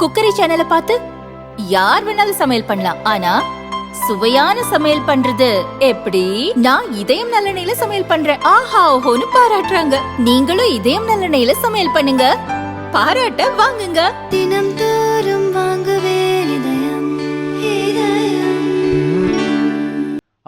Cookery சேனலை பார்த்து யார் வேணாலும் சமையல் பண்ணலாம். ஆனா சுவையான சமையல் பண்றது எப்படி? நான் இதயம் நல்லெண்ணெயில சமையல் பண்றேன். ஆஹா ஓஹோன்னு பாராட்டுறாங்க. நீங்களும் இதயம் நல்லெண்ணெயில சமையல் பண்ணுங்க. பாராட்ட வாங்குங்க. தினம் தோறும் வாங்குவே இதயம் இதயம்.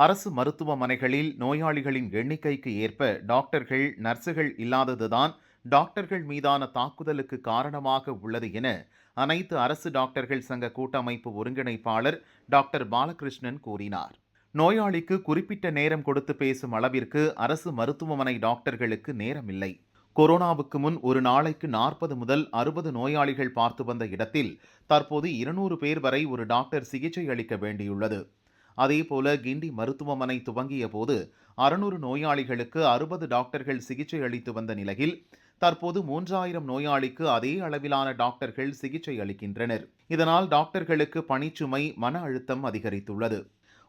அரசு மருத்துவமனைகளில் நோயாளிகளின் எண்ணிக்கைக்கு ஏற்ப டாக்டர்கள் நர்சுகள் இல்லாததுதான் டாக்டர்கள் மீதான தாக்குதலுக்கு காரணமாக உள்ளது என அனைத்து அரசு டாக்டர்கள் சங்க கூட்டமைப்பு ஒருங்கிணைப்பாளர் டாக்டர் பாலகிருஷ்ணன் கூறினார். நோயாளிக்கு குறிப்பிட்ட நேரம் கொடுத்து பேசும் அளவிற்கு அரசு மருத்துவமனை டாக்டர்களுக்கு நேரமில்லை. கொரோனாவுக்கு முன் ஒரு நாளைக்கு நாற்பது முதல் அறுபது நோயாளிகள் பார்த்து வந்த இடத்தில் தற்போது இருநூறு பேர் வரை ஒரு டாக்டர் சிகிச்சை அளிக்க வேண்டியுள்ளது. அதேபோல கிண்டி மருத்துவமனை துவங்கிய போது அறுநூறு நோயாளிகளுக்கு அறுபது டாக்டர்கள் சிகிச்சை அளித்து வந்த நிலையில் தற்போது மூன்றாயிரம் நோயாளிக்கு அதே அளவிலான டாக்டர்கள் சிகிச்சை அளிக்கின்றனர். இதனால் டாக்டர்களுக்கு பணிச்சுமை மன அழுத்தம் அதிகரித்துள்ளது.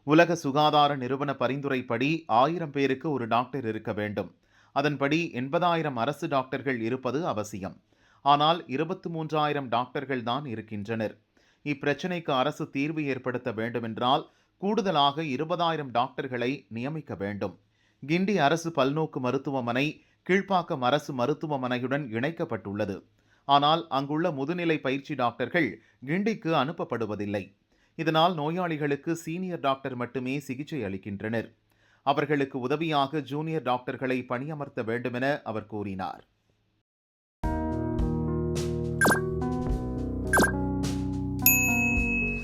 உலக சுகாதார நிறுவன பரிந்துரைப்படி ஆயிரம் பேருக்கு ஒரு டாக்டர் இருக்க வேண்டும். அதன்படி எண்பதாயிரம் அரசு டாக்டர்கள் இருப்பது அவசியம். ஆனால் இருபத்து மூன்றாயிரம் டாக்டர்கள் தான் இருக்கின்றனர். இப்பிரச்சினைக்கு அரசு தீர்வு ஏற்படுத்த வேண்டுமென்றால் கூடுதலாக இருபதாயிரம் டாக்டர்களை நியமிக்க வேண்டும். கிண்டி அரசு பல்நோக்கு மருத்துவமனை கீழ்ப்பாக்கம் அரசு மருத்துவமனையுடன் இணைக்கப்பட்டுள்ளது. ஆனால் அங்குள்ள முதுநிலை பயிற்சி டாக்டர்கள் கிண்டிக்கு அனுப்பப்படுவதில்லை. இதனால் நோயாளிகளுக்கு சீனியர் டாக்டர் மட்டுமே சிகிச்சை அளிக்கின்றனர். அவர்களுக்கு உதவியாக ஜூனியர் டாக்டர்களை பணியமர்த்த வேண்டுமென அவர் கூறினார்.